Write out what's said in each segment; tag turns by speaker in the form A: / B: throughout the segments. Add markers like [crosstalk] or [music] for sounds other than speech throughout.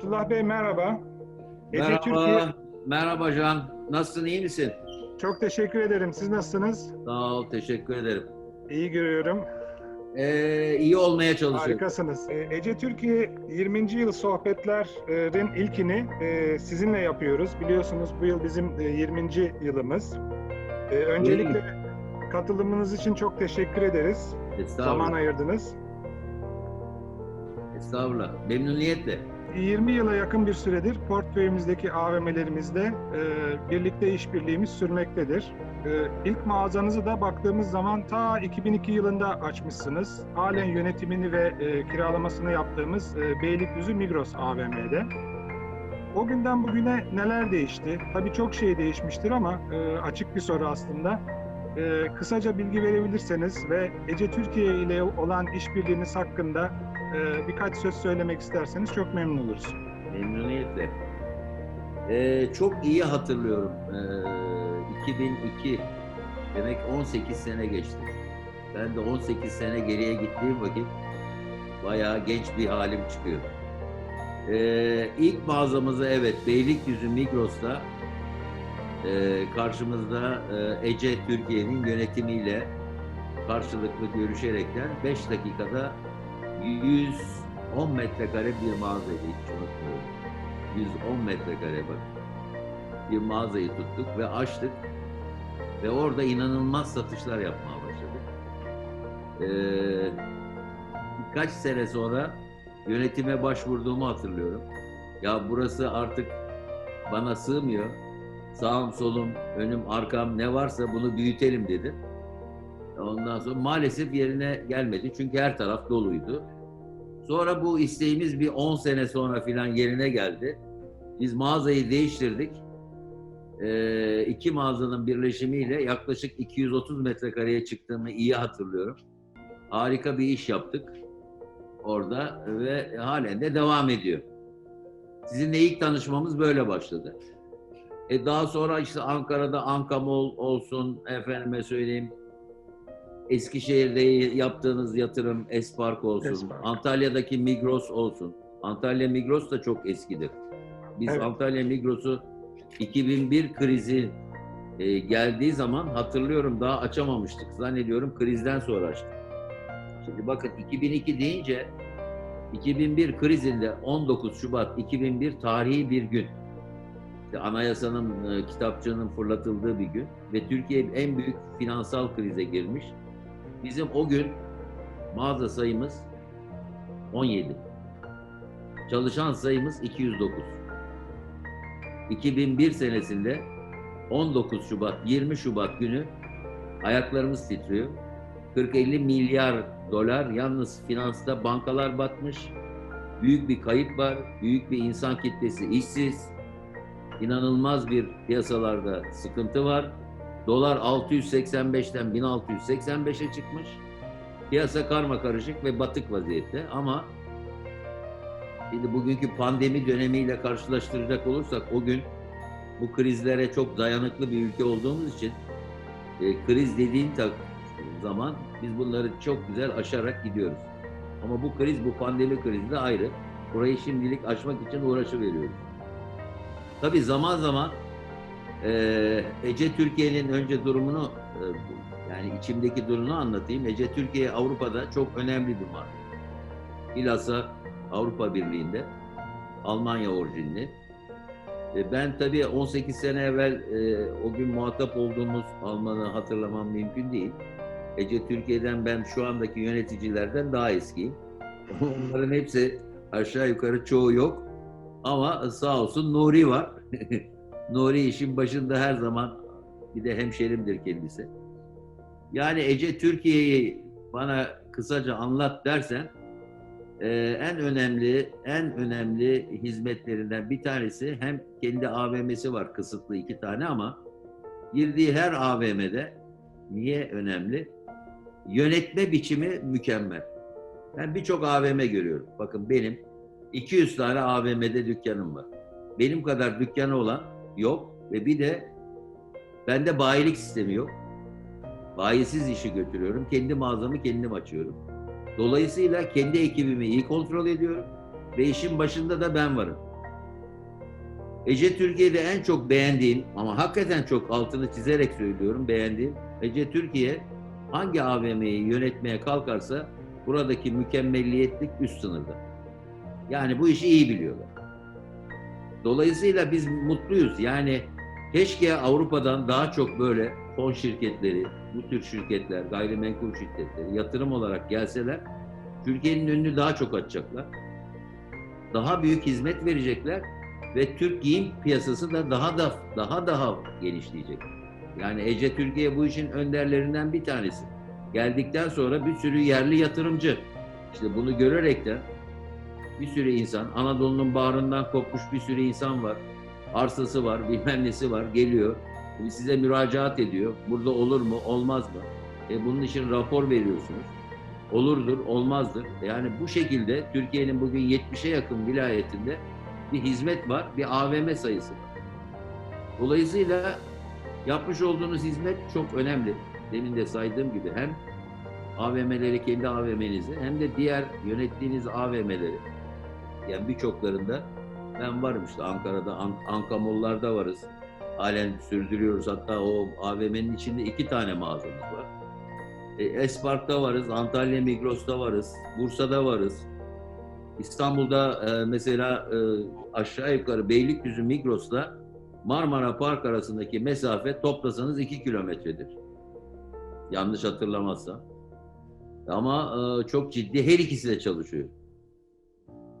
A: Abdullah Bey merhaba. Ece
B: Merhaba,
A: Türkiye,
B: merhaba Can. Nasılsın, iyi misin?
A: çok teşekkür ederim. Siz nasılsınız?
B: Sağ ol, teşekkür ederim.
A: İyi görüyorum.
B: Ee, iyi olmaya çalışıyorum.
A: Harikasınız. Ee, Ece Türkiye 20. yıl sohbetlerin ilkini e, sizinle yapıyoruz. Biliyorsunuz bu yıl bizim e, 20. yılımız. Ee, Öncelikle katılımınız için çok teşekkür ederiz. Zaman ayırdınız.
B: estağfurullah. Memnuniyetle.
A: 20 yıla yakın bir süredir portföyümüzdeki AVM'lerimizde e, birlikte işbirliğimiz sürmektedir. E, ilk mağazanızı da baktığımız zaman ta 2002 yılında açmışsınız. Halen yönetimini ve e, kiralamasını yaptığımız e, Beylikdüzü Migros AVM'de. O günden bugüne neler değişti? Tabii çok şey değişmiştir ama e, açık bir soru aslında. E, kısaca bilgi verebilirseniz ve Ece Türkiye ile olan işbirliğiniz hakkında ee, birkaç söz söylemek isterseniz çok memnun oluruz.
B: Memnuniyetle. Ee, çok iyi hatırlıyorum. Ee, 2002 demek 18 sene geçti. Ben de 18 sene geriye gittiğim vakit bayağı genç bir halim çıkıyor. Ee, ilk mağazamızı evet Beylikdüzü Migros'ta e, karşımızda e, Ece Türkiye'nin yönetimiyle karşılıklı görüşerekten 5 dakikada 110 metrekare bir mağazaydı hiç unutmuyorum. 110 metrekare bak. Bir mağazayı tuttuk ve açtık. Ve orada inanılmaz satışlar yapmaya başladık. Ee, birkaç sene sonra yönetime başvurduğumu hatırlıyorum. Ya burası artık bana sığmıyor. Sağım solum, önüm arkam ne varsa bunu büyütelim dedim. Ondan sonra maalesef yerine gelmedi çünkü her taraf doluydu. Sonra bu isteğimiz bir 10 sene sonra filan yerine geldi. Biz mağazayı değiştirdik. Ee, iki mağazanın birleşimiyle yaklaşık 230 metrekareye çıktığımı iyi hatırlıyorum. Harika bir iş yaptık orada ve halen de devam ediyor. Sizinle ilk tanışmamız böyle başladı. E daha sonra işte Ankara'da Ankamol olsun, efendime söyleyeyim, Eskişehir'de yaptığınız yatırım Espark olsun,
A: Espark.
B: Antalya'daki Migros olsun. Antalya Migros da çok eskidir. Biz
A: Evet.
B: Antalya Migros'u 2001 krizi e, geldiği zaman hatırlıyorum daha açamamıştık. Zannediyorum krizden sonra açtık. Şimdi bakın 2002 deyince 2001 krizinde 19 Şubat 2001 tarihi bir gün. İşte anayasanın, e, kitapçığının fırlatıldığı bir gün ve Türkiye en büyük finansal krize girmiş. Bizim o gün mağaza sayımız 17. Çalışan sayımız 209. 2001 senesinde 19 Şubat, 20 Şubat günü ayaklarımız titriyor. 40-50 milyar dolar yalnız finansta bankalar batmış. Büyük bir kayıp var. Büyük bir insan kitlesi işsiz. İnanılmaz bir piyasalarda sıkıntı var. Dolar 685'ten 1685'e çıkmış. Piyasa karma karışık ve batık vaziyette ama şimdi bugünkü pandemi dönemiyle karşılaştıracak olursak o gün bu krizlere çok dayanıklı bir ülke olduğumuz için e, kriz dediğin tak zaman biz bunları çok güzel aşarak gidiyoruz. Ama bu kriz, bu pandemi krizi de ayrı. Burayı şimdilik aşmak için uğraşı veriyoruz. Tabii zaman zaman ee, Ece Türkiye'nin önce durumunu e, yani içimdeki durumunu anlatayım. Ece Türkiye Avrupa'da çok önemli bir marka. Bilhassa Avrupa Birliği'nde Almanya orijinli. E, ben tabii 18 sene evvel e, o gün muhatap olduğumuz Alman'ı hatırlamam mümkün değil. Ece Türkiye'den ben şu andaki yöneticilerden daha eskiyim. [laughs] Onların hepsi aşağı yukarı çoğu yok. Ama sağ olsun Nuri var. [laughs] Nuri işin başında her zaman bir de hemşerimdir kendisi. Yani Ece Türkiye'yi bana kısaca anlat dersen e, en önemli en önemli hizmetlerinden bir tanesi hem kendi AVM'si var kısıtlı iki tane ama girdiği her AVM'de niye önemli? Yönetme biçimi mükemmel. Ben birçok AVM görüyorum. Bakın benim 200 tane AVM'de dükkanım var. Benim kadar dükkanı olan yok ve bir de bende bayilik sistemi yok. Bayisiz işi götürüyorum. Kendi mağazamı kendim açıyorum. Dolayısıyla kendi ekibimi iyi kontrol ediyorum ve işin başında da ben varım. Ece Türkiye'de en çok beğendiğim ama hakikaten çok altını çizerek söylüyorum beğendiğim Ece Türkiye hangi AVM'yi yönetmeye kalkarsa buradaki mükemmelliyetlik üst sınırda. Yani bu işi iyi biliyorlar. Dolayısıyla biz mutluyuz. Yani keşke Avrupa'dan daha çok böyle fon şirketleri, bu tür şirketler, gayrimenkul şirketleri yatırım olarak gelseler Türkiye'nin önünü daha çok açacaklar. Daha büyük hizmet verecekler ve Türk giyim piyasası da daha da daha daha genişleyecek. Yani Ece Türkiye bu işin önderlerinden bir tanesi. Geldikten sonra bir sürü yerli yatırımcı işte bunu görerekten bir sürü insan Anadolu'nun bağrından kopmuş bir sürü insan var. Arsası var, bilmem nesi var, geliyor. Size müracaat ediyor. Burada olur mu, olmaz mı? E bunun için rapor veriyorsunuz. Olurdur, olmazdır. Yani bu şekilde Türkiye'nin bugün 70'e yakın vilayetinde bir hizmet var, bir AVM sayısı var. Dolayısıyla yapmış olduğunuz hizmet çok önemli. Demin de saydığım gibi hem AVM'leri kendi AVM'nizi hem de diğer yönettiğiniz AVM'leri yani birçoklarında ben varım işte Ankara'da, An Ankamollarda varız. Halen sürdürüyoruz. Hatta o AVM'nin içinde iki tane mağazamız var. E, Espark'ta varız, Antalya Migros'ta varız, Bursa'da varız. İstanbul'da e, mesela e, aşağı yukarı Beylikdüzü Migros'la Marmara Park arasındaki mesafe toplasanız 2 kilometredir. Yanlış hatırlamazsam. Ama e, çok ciddi her ikisi de çalışıyor.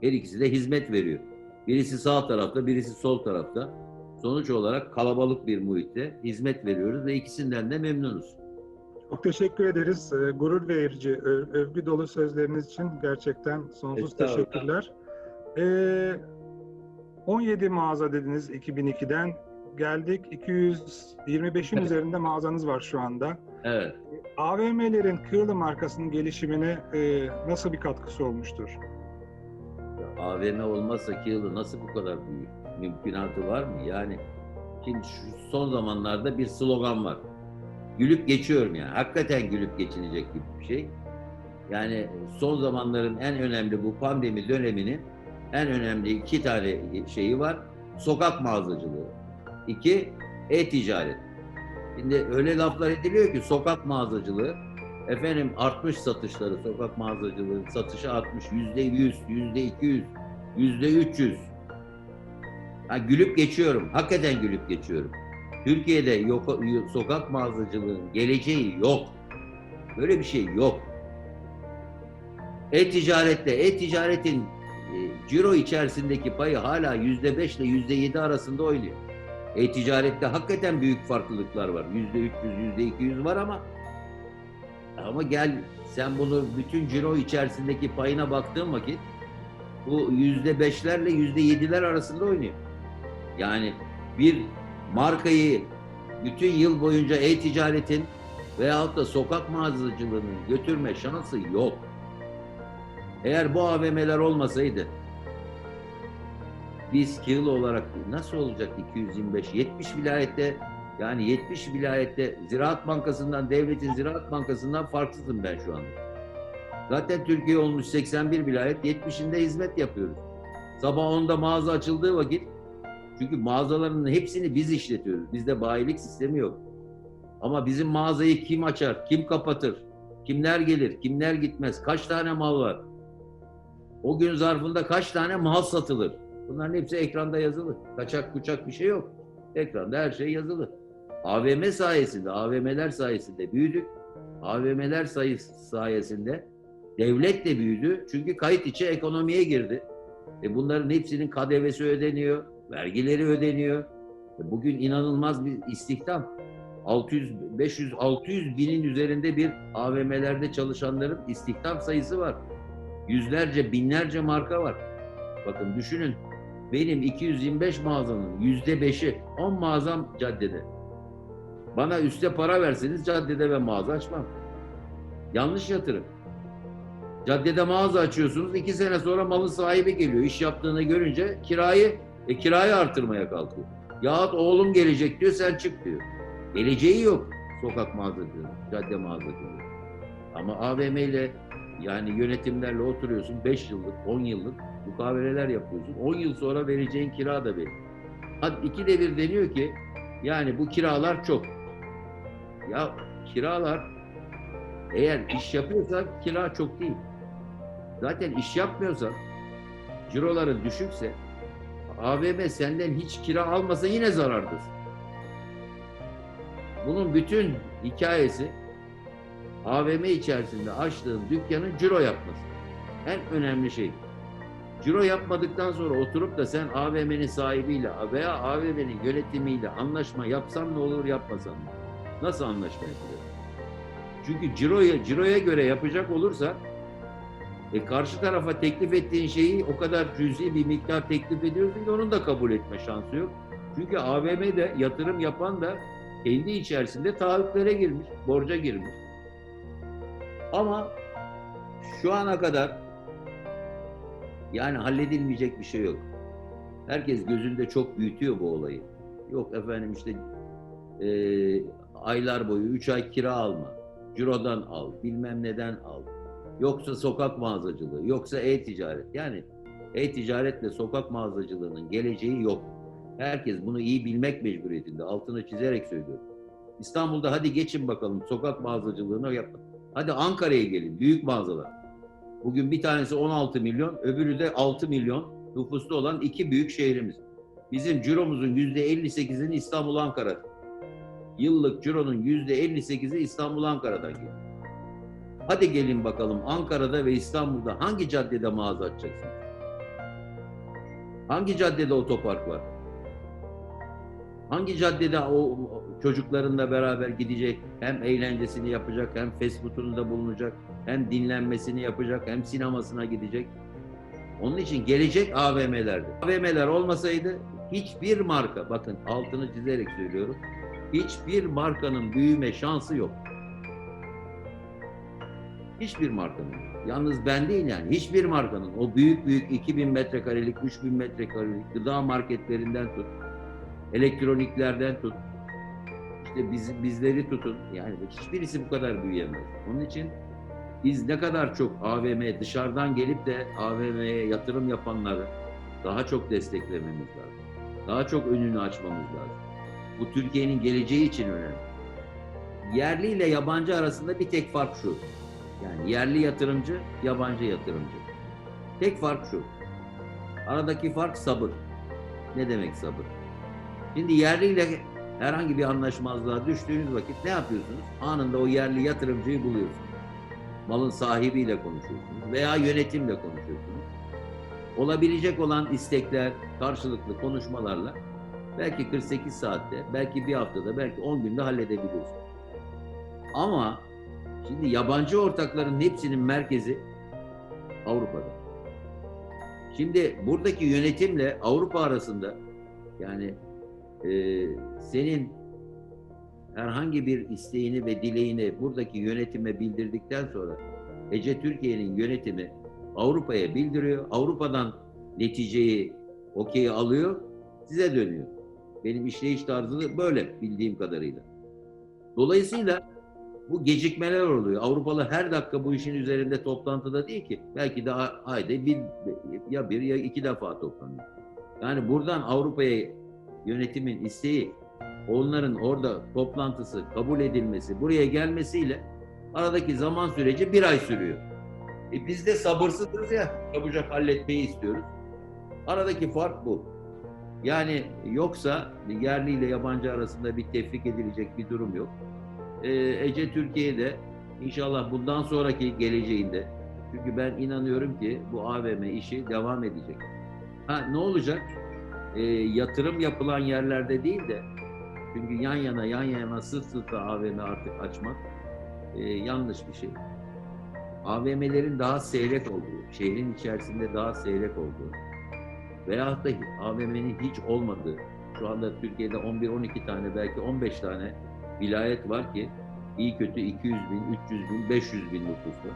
B: Her ikisi de hizmet veriyor. Birisi sağ tarafta, birisi sol tarafta. Sonuç olarak kalabalık bir muhitte hizmet veriyoruz ve ikisinden de memnunuz.
A: Çok teşekkür ederiz. Ee, Gurur verici, övgü dolu sözleriniz için gerçekten sonsuz teşekkürler. Ee, 17 mağaza dediniz 2002'den. Geldik 225'in
B: Evet.
A: üzerinde mağazanız var şu anda.
B: Evet.
A: AVM'lerin Kırlı markasının gelişimine e, nasıl bir katkısı olmuştur?
B: AVM olmazsa ki yılı nasıl bu kadar büyür? Mümkünatı var mı? Yani şimdi şu son zamanlarda bir slogan var. Gülüp geçiyorum yani. Hakikaten gülüp geçilecek gibi bir şey. Yani son zamanların en önemli bu pandemi döneminin en önemli iki tane şeyi var. Sokak mağazacılığı. İki, e-ticaret. Şimdi öyle laflar ediliyor ki sokak mağazacılığı efendim artmış satışları, sokak mağazacılığı satışı artmış. Yüzde yüz, yüzde iki yüz, yüzde üç yüz. Gülüp geçiyorum. Hakikaten gülüp geçiyorum. Türkiye'de yok, sokak mağazacılığının geleceği yok. Böyle bir şey yok. E-ticarette, e-ticaretin e, ciro içerisindeki payı hala yüzde beş ile yüzde yedi arasında oynuyor. E-ticarette hakikaten büyük farklılıklar var. Yüzde üç yüz, yüzde iki yüz var ama ama gel sen bunu bütün ciro içerisindeki payına baktığın vakit bu yüzde beşlerle yüzde yediler arasında oynuyor. Yani bir markayı bütün yıl boyunca e-ticaretin veyahut da sokak mağazacılığının götürme şansı yok. Eğer bu AVM'ler olmasaydı biz Kiril olarak nasıl olacak 225? 70 vilayette yani 70 vilayette Ziraat Bankası'ndan, devletin Ziraat Bankası'ndan farksızım ben şu anda. Zaten Türkiye olmuş 81 vilayet, 70'inde hizmet yapıyoruz. Sabah 10'da mağaza açıldığı vakit, çünkü mağazaların hepsini biz işletiyoruz. Bizde bayilik sistemi yok. Ama bizim mağazayı kim açar, kim kapatır, kimler gelir, kimler gitmez, kaç tane mal var, o gün zarfında kaç tane mal satılır. Bunların hepsi ekranda yazılı. Kaçak kuçak bir şey yok. Ekranda her şey yazılı. AVM sayesinde, AVM'ler sayesinde büyüdük. AVM'ler sayısı sayesinde devlet de büyüdü. Çünkü kayıt içi ekonomiye girdi. E bunların hepsinin KDV'si ödeniyor, vergileri ödeniyor. E bugün inanılmaz bir istihdam. 600, 500, 600 binin üzerinde bir AVM'lerde çalışanların istihdam sayısı var. Yüzlerce, binlerce marka var. Bakın düşünün benim 225 mağazanın yüzde beşi 10 mağazam caddede. Bana üste para verseniz caddede ben mağaza açmam. Yanlış yatırım. Caddede mağaza açıyorsunuz. iki sene sonra malın sahibi geliyor. İş yaptığını görünce kirayı e, kirayı artırmaya kalkıyor. Yahut oğlum gelecek diyor sen çık diyor. Geleceği yok sokak mağazacılığı, cadde mağazacılığı. Ama AVM ile yani yönetimlerle oturuyorsun 5 yıllık, 10 yıllık mukaveleler yapıyorsun. 10 yıl sonra vereceğin kira da belli. Hadi ikide bir deniyor ki yani bu kiralar çok. Ya kiralar eğer iş yapıyorsan kira çok değil. Zaten iş yapmıyorsan ciroların düşükse AVM senden hiç kira almasa yine zarardasın. Bunun bütün hikayesi AVM içerisinde açtığın dükkanın ciro yapması. En önemli şey. Ciro yapmadıktan sonra oturup da sen AVM'nin sahibiyle veya AVM'nin yönetimiyle anlaşma yapsan ne olur yapmasan ne? Nasıl anlaşma yapılır? Çünkü ciroya, ciroya göre yapacak olursa e, karşı tarafa teklif ettiğin şeyi o kadar cüzi bir miktar teklif ediyorsun ki onun da kabul etme şansı yok. Çünkü AVM'de yatırım yapan da kendi içerisinde taahhütlere girmiş, borca girmiş. Ama şu ana kadar yani halledilmeyecek bir şey yok. Herkes gözünde çok büyütüyor bu olayı. Yok efendim işte e, aylar boyu 3 ay kira alma. Ciro'dan al, bilmem neden al. Yoksa sokak mağazacılığı, yoksa e-ticaret. Yani e-ticaretle sokak mağazacılığının geleceği yok. Herkes bunu iyi bilmek mecburiyetinde. Altını çizerek söylüyorum. İstanbul'da hadi geçin bakalım sokak mağazacılığına yapın. Hadi Ankara'ya gelin, büyük mağazalar. Bugün bir tanesi 16 milyon, öbürü de 6 milyon nüfuslu olan iki büyük şehrimiz. Bizim ciromuzun %58'ini İstanbul, Ankara'da. Yıllık cironun %58'i İstanbul, Ankara'dan geliyor. Hadi gelin bakalım Ankara'da ve İstanbul'da hangi caddede mağaza açacaksınız? Hangi caddede otopark var? Hangi caddede o çocuklarınla beraber gidecek, hem eğlencesini yapacak, hem fast food'unda bulunacak, hem dinlenmesini yapacak, hem sinemasına gidecek. Onun için gelecek AVM'lerde. AVM'ler olmasaydı hiçbir marka, bakın altını çizerek söylüyorum, hiçbir markanın büyüme şansı yok. Hiçbir markanın. Yalnız ben değil yani. Hiçbir markanın. O büyük büyük 2000 metrekarelik, 3000 metrekarelik gıda marketlerinden tut. Elektroniklerden tut. İşte biz, bizleri tutun. Yani hiçbirisi bu kadar büyüyemez. Onun için biz ne kadar çok AVM dışarıdan gelip de AVM'ye yatırım yapanları daha çok desteklememiz lazım. Daha çok önünü açmamız lazım. Bu Türkiye'nin geleceği için önemli. Yerli ile yabancı arasında bir tek fark şu. Yani yerli yatırımcı, yabancı yatırımcı. Tek fark şu. Aradaki fark sabır. Ne demek sabır? Şimdi yerliyle herhangi bir anlaşmazlığa düştüğünüz vakit ne yapıyorsunuz? Anında o yerli yatırımcıyı buluyorsunuz. Malın sahibiyle konuşuyorsunuz veya yönetimle konuşuyorsunuz. Olabilecek olan istekler, karşılıklı konuşmalarla belki 48 saatte, belki bir haftada, belki 10 günde halledebiliyorsunuz. Ama şimdi yabancı ortakların hepsinin merkezi Avrupa'da. Şimdi buradaki yönetimle Avrupa arasında yani e, senin herhangi bir isteğini ve dileğini buradaki yönetime bildirdikten sonra Ece Türkiye'nin yönetimi Avrupa'ya bildiriyor. Avrupa'dan neticeyi, okeyi alıyor, size dönüyor. Benim işleyiş tarzı böyle bildiğim kadarıyla. Dolayısıyla bu gecikmeler oluyor. Avrupalı her dakika bu işin üzerinde toplantıda değil ki. Belki de ayda bir, ya bir ya iki defa toplanıyor. Yani buradan Avrupa'ya yönetimin isteği, onların orada toplantısı kabul edilmesi, buraya gelmesiyle aradaki zaman süreci bir ay sürüyor. E biz de sabırsızız ya, çabucak halletmeyi istiyoruz. Aradaki fark bu. Yani yoksa yerli ile yabancı arasında bir tefrik edilecek bir durum yok. Ee, Ece Türkiye'de inşallah bundan sonraki geleceğinde çünkü ben inanıyorum ki bu AVM işi devam edecek. Ha ne olacak? Ee, yatırım yapılan yerlerde değil de çünkü yan yana yan yana sırt sırta AVM artık açmak e, yanlış bir şey. AVM'lerin daha seyrek olduğu, şehrin içerisinde daha seyrek olduğu veyahut da AVM'nin hiç olmadığı, şu anda Türkiye'de 11-12 tane belki 15 tane vilayet var ki iyi kötü 200 bin, 300 bin, 500 bin nüfuslu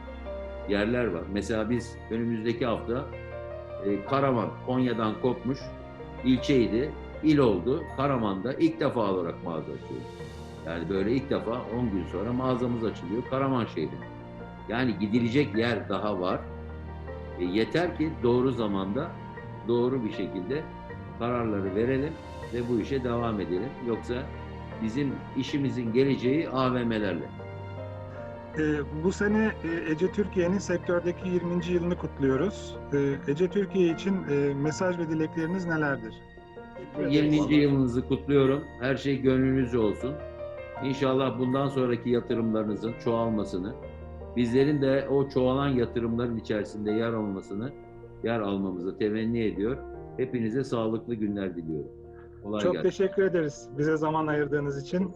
B: yerler var. Mesela biz önümüzdeki hafta e, Karaman, Konya'dan kopmuş ilçeydi, il oldu. Karaman'da ilk defa olarak mağaza açıyoruz. Yani böyle ilk defa 10 gün sonra mağazamız açılıyor Karaman şehri. Yani gidilecek yer daha var. E, yeter ki doğru zamanda doğru bir şekilde kararları verelim ve bu işe devam edelim. Yoksa bizim işimizin geleceği AVM'lerle.
A: Ee, bu sene e, Ece Türkiye'nin sektördeki 20. yılını kutluyoruz. Ee, Ece Türkiye için e, mesaj ve dilekleriniz nelerdir?
B: 20. yılınızı kutluyorum. Her şey gönlünüzce olsun. İnşallah bundan sonraki yatırımlarınızın çoğalmasını, bizlerin de o çoğalan yatırımların içerisinde yer almasını, yer almamızı temenni ediyor. Hepinize sağlıklı günler diliyorum. Kolay
A: Çok
B: gelsin.
A: teşekkür ederiz bize zaman ayırdığınız için.